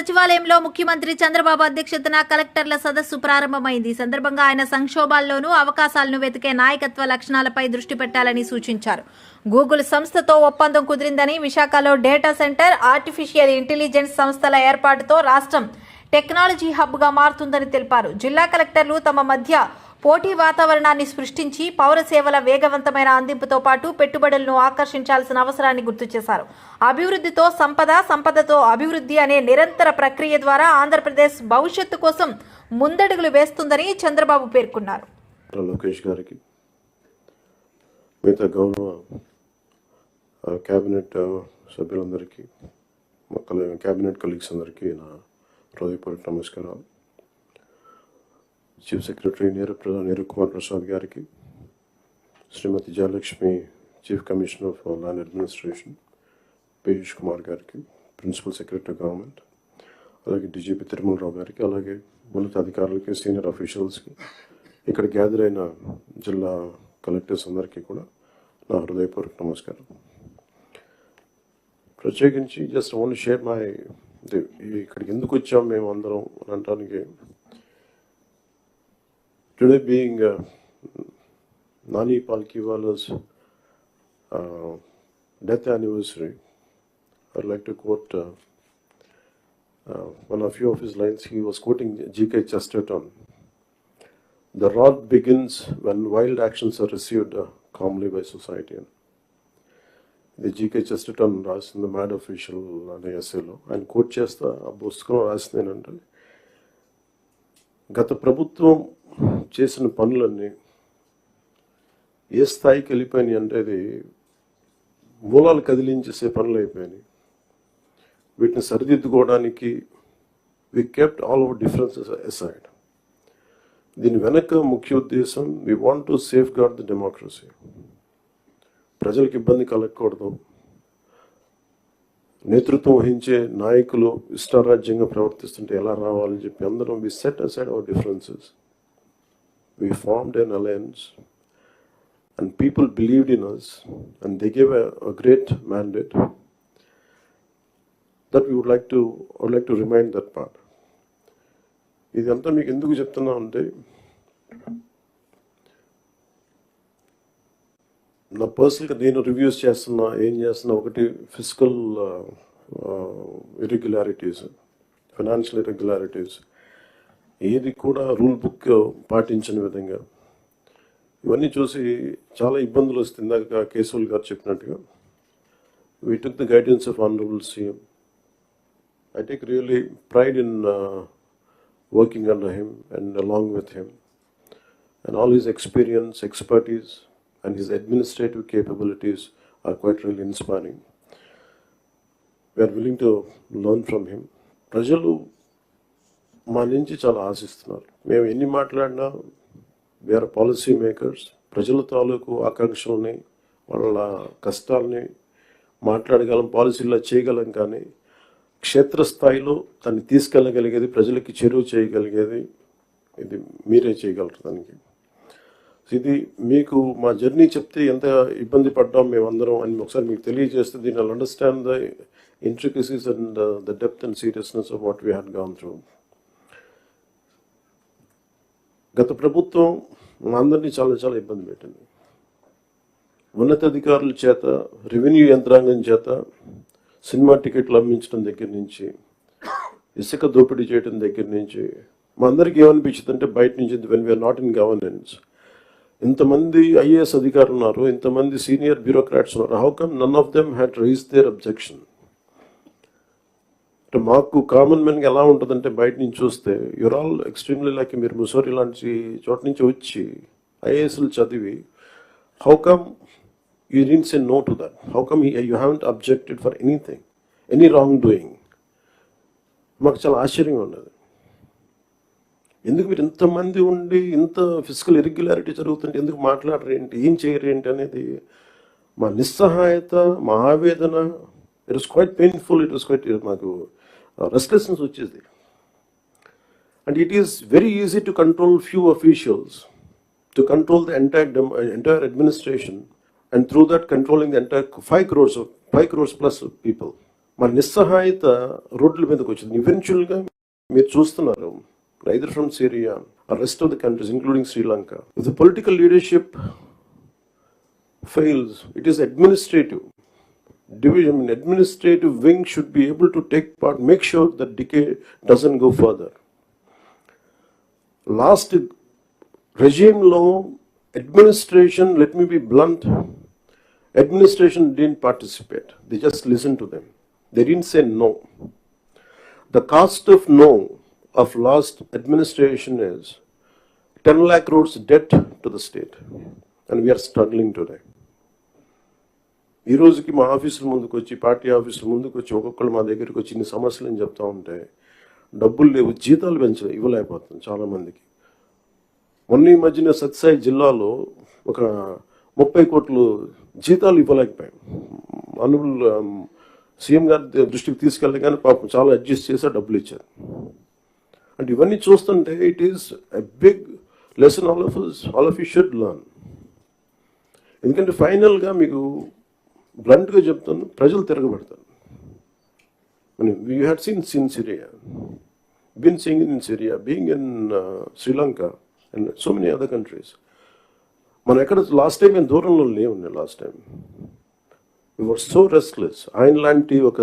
సచివాలయంలో ముఖ్యమంత్రి చంద్రబాబు అధ్యక్షతన కలెక్టర్ల సదస్సు ప్రారంభమైంది. సందర్భంగా ఆయన సంక్షోభాల్లోనూ అవకాశాలను వెతికే నాయకత్వ లక్షణాలపై దృష్టి పెట్టాలని సూచించారు. గూగుల్ సంస్థతో ఒప్పందం కుదిరిందని విశాఖలో డేటా సెంటర్ ఆర్టిఫిషియల్ ఇంటెలిజెన్స్ సంస్థల ఏర్పాటుతో రాష్ట్రం టెక్నాలజీ హబ్గా మారుతుందని తెలిపారు. జిల్లా కలెక్టర్లు తమ మధ్య పోటీ వాతావరణాన్ని సృష్టించి పౌర సేవల వేగవంతమైన అందింపుతో పాటు పెట్టుబడులను ఆకర్షించాల్సిన అవసరాన్ని గుర్తు చేశారు. అభివృద్ధితో సంపద సంపదతో అభివృద్ధి అనే నిరంతర ప్రక్రియ ద్వారా ఆంధ్రప్రదేశ్ భవిష్యత్తు కోసం ముందడుగులు వేస్తుందని చంద్రబాబు పేర్కొన్నారు. లోకేష్ గారికి మిగతా గౌరవ క్యాబినెట్ సభ్యులందరికీ మా క్యాబినెట్ కలీగ్స్ అందరికీ నా హృదయపూర్వక నమస్కారాలు. చీఫ్ సెక్రటరీ నీరు ప్ర- నీరు కుమార్ ప్రసాద్ గారికి Shrimati Jayalakshmi chief commissioner of land administration Piyush Kumar గారికి ప్రిన్సిపల్ సెక్రటరీ గవర్నమెంట్ అలాగే డీజీపీ తిరుమలరావు గారికి అలాగే ఉన్నత అధికారులకి సీనియర్ అఫీషియల్స్కి ఇక్కడ గ్యాదర్ అయిన జిల్లా కలెక్టర్స్ అందరికీ కూడా నా హృదయపూర్వక నమస్కారం. ప్రత్యేకించి జస్ట్ ఓన్లీ షేర్ మై ఇక్కడికి ఎందుకు వచ్చాం మేము అందరం అనడానికి అని అనడానికి today being Nani Palkhivala's death anniversary I like to quote uh, one of few of his lines, he was quoting G.K. Chesterton. The rot begins when wild actions are received uh, calmly by society. ఇది GK చెస్టన్ రాసిన mad official అనే ఎస్ఏలో ఆయన coat చేస్తా ఆ పుస్తకంలో రాసింది ఏంటంటే గత ప్రభుత్వం చేసిన పనులన్నీ ఏ స్థాయికి వెళ్ళిపోయినాయి అంటే అది మూలాలు కదిలించేసే పనులు అయిపోయినాయి. వీటిని సరిదిద్దుకోవడానికి we kept all our differences aside దీని వెనక ముఖ్య ఉద్దేశం we want to safeguard the democracy ప్రజలకు ఇబ్బంది కలగకూడదు. నేతృత్వం వహించే నాయకులు ఇష్టారాజ్యంగా ప్రవర్తిస్తుంటే ఎలా రావాలని చెప్పి అందరం we set aside our differences we formed an alliance and people believed in us and they gave a great mandate that we would like to would like to remind that part ఇదంతా మీకు ఎందుకు చెప్తున్నా అంటే నా పర్సనల్గా నేను reviews చేస్తున్నా ఏం చేస్తున్నా ఒకటి ఫిజికల్ ఇరెగ్యులారిటీస్ ఫైనాన్షియల్ ఇరెగ్యులారిటీస్ ఏది కూడా రూల్ బుక్ పాటించని విధంగా. ఇవన్నీ చూసి చాలా ఇబ్బందులు వస్తుంది కేశవుల్ గారు చెప్పినట్టుగా. We took the guidance of honourable CM I take really pride in working and him and along with him and all his experience expertise and his administrative capabilities are quite real inspiring we are willing to learn from him ప్రజలు మా నుంచి చాలా ఆశిస్తున్నారు. మేము ఎన్ని మాట్లాడినా వేరే policy makers ప్రజల తాలూకు ఆకాంక్షల్ని వాళ్ళ కష్టాలని మాట్లాడగలం పాలసీల్లో చేయగలం కానీ క్షేత్రస్థాయిలో దాన్ని తీసుకెళ్ళగలిగేది ప్రజలకి చెరువు చేయగలిగేది ఇది మీరే చేయగలరు దానికి. ఇది మీకు మా జర్నీ చెప్తే ఎంత ఇబ్బంది పడ్డాం మేమందరం అని ఒకసారి మీకు తెలియజేస్తే దీని understand the intricacies and the depth and seriousness of what we had gone through గత ప్రభుత్వం మా అందరినీ చాలా చాలా ఇబ్బంది పెట్టింది. ఉన్నతాధికారుల చేత రెవెన్యూ యంత్రాంగం చేత సినిమా టికెట్లు అమ్మించడం దగ్గర నుంచి ఇసుక దోపిడీ చేయడం దగ్గర నుంచి మా అందరికి ఏమనిపించింది అంటే బయట నుంచి when we are not in governance ఇంతమంది ఐఏఎస్ అధికారులు ఉన్నారు ఇంతమంది సీనియర్ బ్యూరోక్రాట్స్ ఉన్నారు. How come none of them had raise their objection అంటే మాకు కామన్ మెన్గా ఎలా ఉంటుందంటే బయట నుంచి చూస్తే యువర్ ఆల్ ఎక్స్ట్రీమ్లీ లైక్ మీరు ముసోరి లాంటి చోట నుంచి వచ్చి ఐఏఎస్లు చదివి హౌ కమ్ యూ నీన్ say no to that how come you haven't objected for anything any wrongdoing మాకు చాలా ఆశ్చర్యంగా ఉన్నది. ఎందుకు మీరు ఇంతమంది ఉండి ఇంత ఫిజికల్ ఇరెగ్యులారిటీ జరుగుతుంటే ఎందుకు మాట్లాడరు ఏంటి ఏం చేయరు ఏంటి అనేది మా నిస్సహాయత మా ఆవేదన it is quite painful it is quite మాకు రెస్ట్లెస్నెస్ వచ్చేది and it is very easy to control few officials to control the entire dem- uh, entire administration and through that controlling the entire five crores of five crores plus of people మన నిస్సహాయత రోడ్ల మీదకి వచ్చింది ఈవెన్చువల్గా మీరు చూస్తున్నారు either from Syria rest of the countries including Sri Lanka the political leadership fails, it is administrative. Division, administrative wing should be able to take part, make sure that decay doesn't go further. Last regime law, administration, let me be blunt, administration didn't participate. They just listened to them. They didn't say no. The cost of no of last administration is 10 lakh crores debt to the state. And we are struggling today. ఈ రోజుకి మా ఆఫీసుల ముందుకు వచ్చి party ఆఫీసుల ముందుకు వచ్చి ఒక్కొక్కరు మా దగ్గరికి వచ్చి ఇన్ని సమస్యలు అని చెప్తా ఉంటే డబ్బులు లేవు జీతాలు పెంచ ఇవ్వలేకపోతుంది చాలా మందికి మొన్న ఈ మధ్యన సత్సాయి జిల్లాలో ఒక ముప్పై కోట్లు జీతాలు ఇవ్వలేకపోయాం. అనుబుల్ సీఎం గారి దృష్టికి తీసుకెళ్ళగానే పాపం చాలా అడ్జస్ట్ చేసి డబ్బులు ఇచ్చారు. అంటే ఇవన్నీ చూస్తుంటే it is a big lesson all of all of you should learn ఎందుకంటే ఫైనల్గా మీకు బ్లంట్గా చెప్తాను ప్రజలు తిరగబడతారు. You had seen sin Syria been seeing in Syria being in Sri Lanka and so many other countries మనం ఎక్కడ లాస్ట్ టైం మేము దూరంలో లేవు last time were so restless ఆయన లాంటి ఒక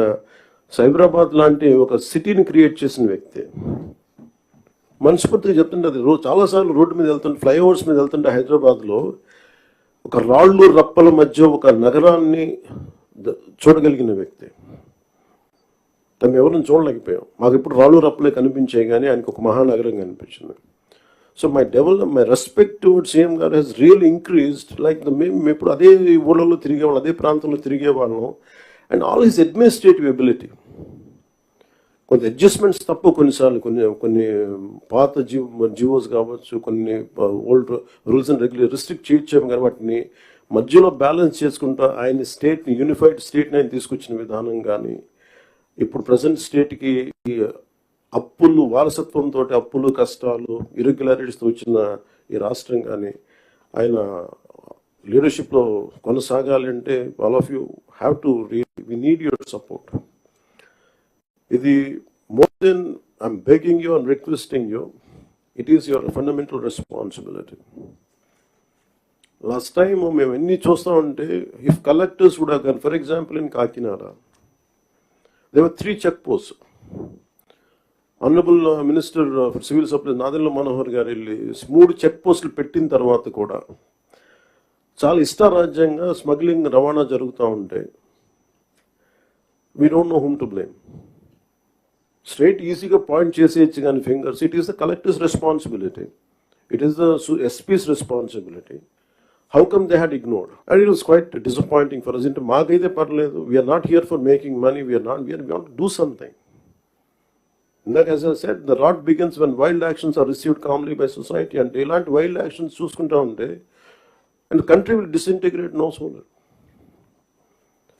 సైబరాబాద్ లాంటి ఒక సిటీని క్రియేట్ చేసిన వ్యక్తి. మనస్ఫూర్తిగా చెప్తుంటే అది రోజు చాలాసార్లు రోడ్డు మీద వెళ్తుంటే ఫ్లైఓవర్స్ మీద వెళ్తుంటే హైదరాబాద్లో ఒక రాళ్ళు రప్పల మధ్య ఒక నగరాన్ని చూడగలిగిన వ్యక్తి. తను ఎవరిని చూడలేకపోయాం. మాకు ఇప్పుడు రాళ్ళు రప్పలే కనిపించాయి కానీ ఆయనకు ఒక మహానగరం కనిపించింది. So my develop my respect towards CM గారు Hess real increased like the మేము మేము ఇప్పుడు అదే ఊళ్ళలో తిరిగేవాళ్ళం అదే ప్రాంతంలో తిరిగేవాళ్ళం and all his administrative ability కొన్ని అడ్జస్ట్మెంట్స్ తప్ప కొన్నిసార్లు కొన్ని కొన్ని పాత జీవో జీవోస్ కావచ్చు కొన్ని old rules and regular restrict చేయొచ్చాము కానీ వాటిని మధ్యలో బ్యాలెన్స్ చేసుకుంటా ఆయన స్టేట్ని యూనిఫైడ్ స్టేట్ని ఆయన తీసుకొచ్చిన విధానం కానీ ఇప్పుడు ప్రజెంట్ స్టేట్కి ఈ అప్పులు వారసత్వంతో అప్పులు కష్టాలు ఇరెగ్యులారిటీస్తో వచ్చిన ఈ రాష్ట్రం కానీ ఆయన లీడర్షిప్లో కొనసాగాలి అంటే all of you have to we need your support ఇది more than I'm begging you and requesting you it is your fundamental responsibility last time మేము ఎన్ని చూస్తామంటే ఇఫ్ కలెక్టర్స్ కూడా కానీ for example in Kakinada they were three check post honourable minister for civil supplies Nadendla Manohar garu వెళ్ళి మూడు check పోస్టులు పెట్టిన తర్వాత కూడా చాలా ఇష్టారాజ్యంగా స్మగ్లింగ్ రవాణా జరుగుతూ ఉంటే we don't know whom to blame straight ఈజీగా పాయింట్ చేసేయచ్చు కానీ fingers it is the collectors responsibility it is the SPs responsibility how come they had ignored and it was quite disappointing for us అంటే మాకైతే పర్లేదు we are not here for making money we are not we are want do something ఇందాక as I said the rot begins when wild actions are received calmly by society అంటే ఇలాంటి wild actions చూసుకుంటా ఉంటే and country will disintegrate no sooner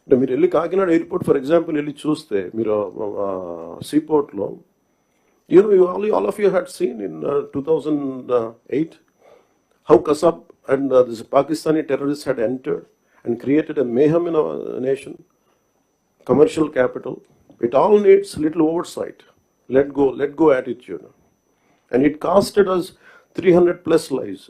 అంటే మీరు వెళ్ళి Kakinada airport for example వెళ్ళి చూస్తే మీరు సీపోర్ట్లో you know, you all, all of you had seen in uh, 2008 how Kasab and uh, this Pakistani terrorists had entered and created a mayhem in our nation, commercial capital. It all needs little oversight. Let go, let go attitude. And it costed us 300 plus lives.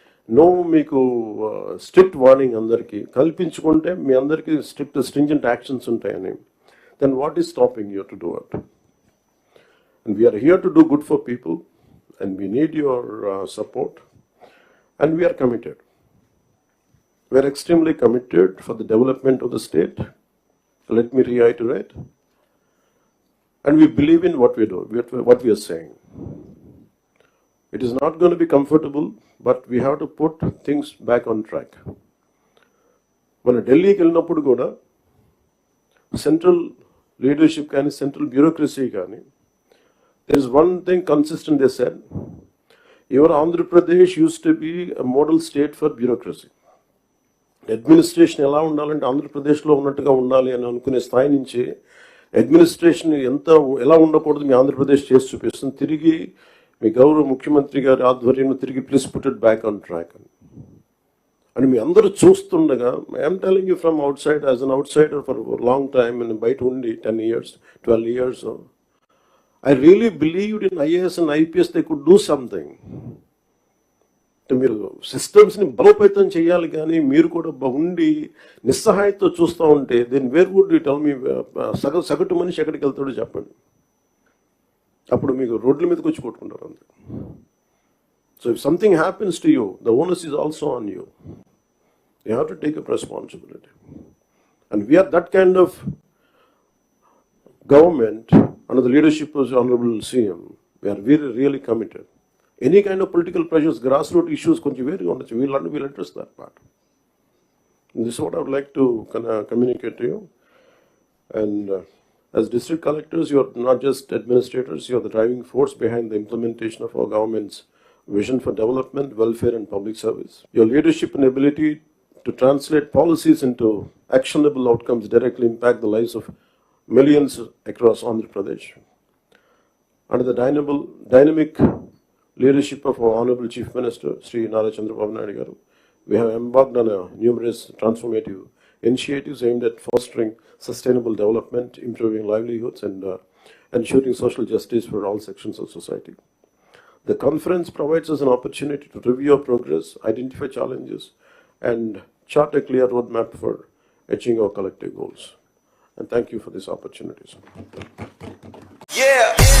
No మీకు strict warning అందరికీ కల్పించుకుంటే మీ అందరికీ strict stringent actions ఉంటాయని then what is stopping you to do at And we are here to do good for people, and we need your uh, support, and we are committed. We are extremely committed for the development of the state. Let me reiterate. And we believe in what we do, what we- what we are saying. It is not going to be comfortable, but we have to put things back on track. మన ఢిల్లీకి వెళ్ళినప్పుడు కూడా central leadership కానీ central bureaucracy కానీ there is one thing consistent they said your Andhra Pradesh use to be model state for bureaucracy administration ఎలా ఉండాలంటే ఆంధ్రప్రదేశ్లో ఉన్నట్టుగా ఉండాలి అని అనుకునే స్థాయి నుంచి అడ్మినిస్ట్రేషన్ ఎంత ఎలా ఉండకూడదు మీ ఆంధ్రప్రదేశ్ చేసి చూపిస్తుంది తిరిగి మీ గౌరవ ముఖ్యమంత్రి గారి ఆధ్వర్యంలో తిరిగి please put it back on track అని. అని మీ అందరూ చూస్తుండగా I'm telling you from outside as an outsider for long time and బయట ఉండి ten years twelve years I really believed in IAS and IPS they could do something మీరు సిస్టమ్స్ని బలోపేతం చేయాలి కానీ మీరు కూడా ఉండి నిస్సహాయంతో చూస్తూ ఉంటే then where would you tell me సగ సగటు మనిషి ఎక్కడికి వెళ్తాడో చెప్పండి. అప్పుడు మీకు రోడ్ల మీదకి వచ్చి కొట్టుకుంటారు అంతే so if something happens to you the owners is also on you you have to take up responsibility and we are that kind of government under the leadership of the Honorable CM, we are very really committed. Any kind of political pressures, grassroots issues, కొంచెం వేరుగా ఉండొచ్చు we'll, under- we'll address that part. And this is what I would like to as district collectors, you are not just administrators, you are the driving force behind the implementation of our government's vision for development, welfare, and public service. Your leadership and ability to translate policies into actionable outcomes directly impact the lives of millions across Andhra Pradesh. Under the dynamic, leadership of our Honorable Chief Minister, Sri Nara Chandrababu Naidu garu, we have embarked on a numerous transformative initiatives aimed at fostering sustainable development, improving livelihoods, and uh, ensuring social justice for all sections of society. The conference provides us an opportunity to review our progress, identify challenges, and chart a clear roadmap for achieving our collective goals. And thank you for this opportunity. Yeah.